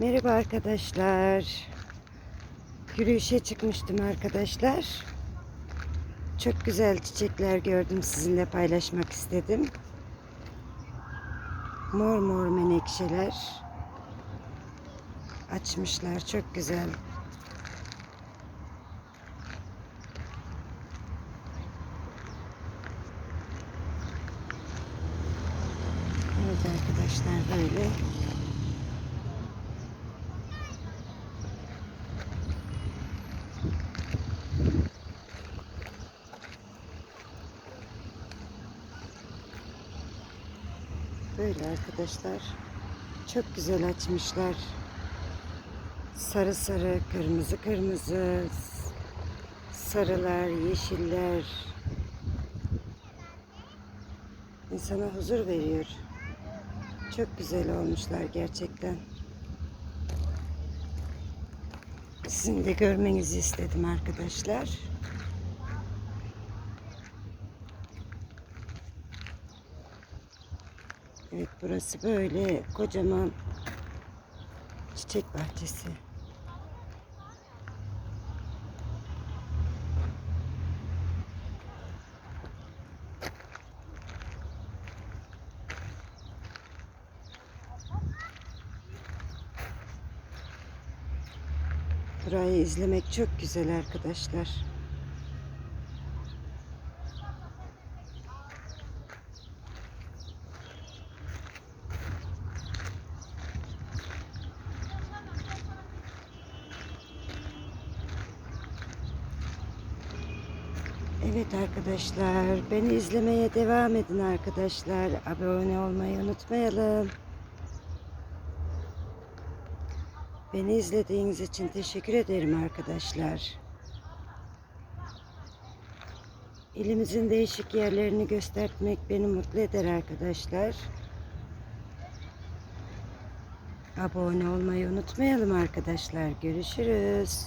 Merhaba arkadaşlar. Yürüyüşe çıkmıştım arkadaşlar. Çok güzel çiçekler gördüm sizinle paylaşmak istedim. Mor mor menekşeler açmışlar. Çok güzel. Evet arkadaşlar böyle. Böyle arkadaşlar. Çok güzel açmışlar. Sarı sarı, kırmızı kırmızı, sarılar, yeşiller. İnsana huzur veriyor. Çok güzel olmuşlar gerçekten. Sizin de görmenizi istedim arkadaşlar. Evet burası böyle kocaman çiçek bahçesi. Burayı izlemek çok güzel arkadaşlar. Evet arkadaşlar, beni izlemeye devam edin arkadaşlar. Abone olmayı unutmayalım. Beni izlediğiniz için teşekkür ederim arkadaşlar. İlimizin değişik yerlerini göstermek beni mutlu eder arkadaşlar. Abone olmayı unutmayalım arkadaşlar. Görüşürüz.